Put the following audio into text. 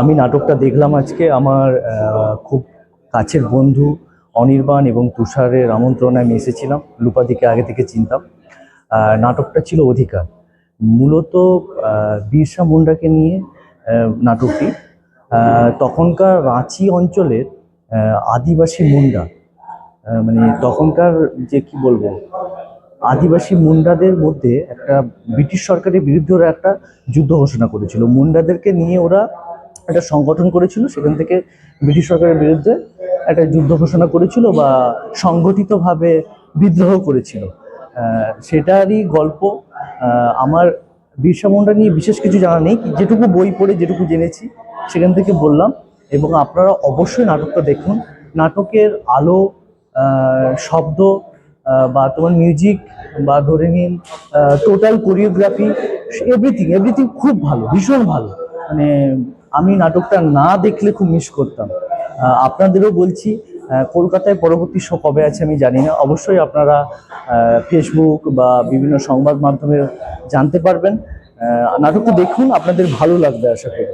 আমি নাটকটা দেখলাম আজকে। আমার খুব কাছের বন্ধু অনির্বাণ এবং তুষারের আমন্ত্রণে আমি এসেছিলাম। লুপাদিকে আগে থেকে চিনতাম। নাটকটা ছিল অধিকার। মূলত বিরসা মুন্ডাকে নিয়ে নাটকটি। তখনকার রাঁচি অঞ্চলের আদিবাসী মুন্ডা মানে তখনকার যে, কি বলব আদিবাসী মুন্ডাদের মধ্যে একটা ব্রিটিশ সরকারের বিরুদ্ধে ওরা একটা যুদ্ধ ঘোষণা করেছিল। মুন্ডাদেরকে নিয়ে ওরা একটা সংগঠন করেছিল, সেখান থেকে ব্রিটিশ সরকারের বিরুদ্ধে একটা যুদ্ধ ঘোষণা করেছিল বা সংগঠিতভাবে বিদ্রোহ করেছিল। সেটারই গল্প আমার বিরসা মুন্ডা নিয়ে বিশেষ কিছু জানা নেই। যেটুকু বই পড়ে, যেটুকু জেনেছি, সেখান থেকে বললাম। এবং আপনারা অবশ্যই নাটকটা দেখুন। নাটকের আলো শব্দ বা তোমার মিউজিক বা ধরে নিন টোটাল কোরিওগ্রাফি এভরিথিং এভরিথিং খুব ভালো, ভীষণ ভালো। মানে আমি নাটকটা না দেখলে খুব মিস করতাম। আপনাদেরও বলছি কলকাতায় পরবর্তী শো কবে আছে আমি জানি না। অবশ্যই আপনারা ফেসবুক বা বিভিন্ন সংবাদ মাধ্যমে জানতে পারবেন। নাটকটা দেখুন, আপনাদের ভালো লাগবে আশা করি।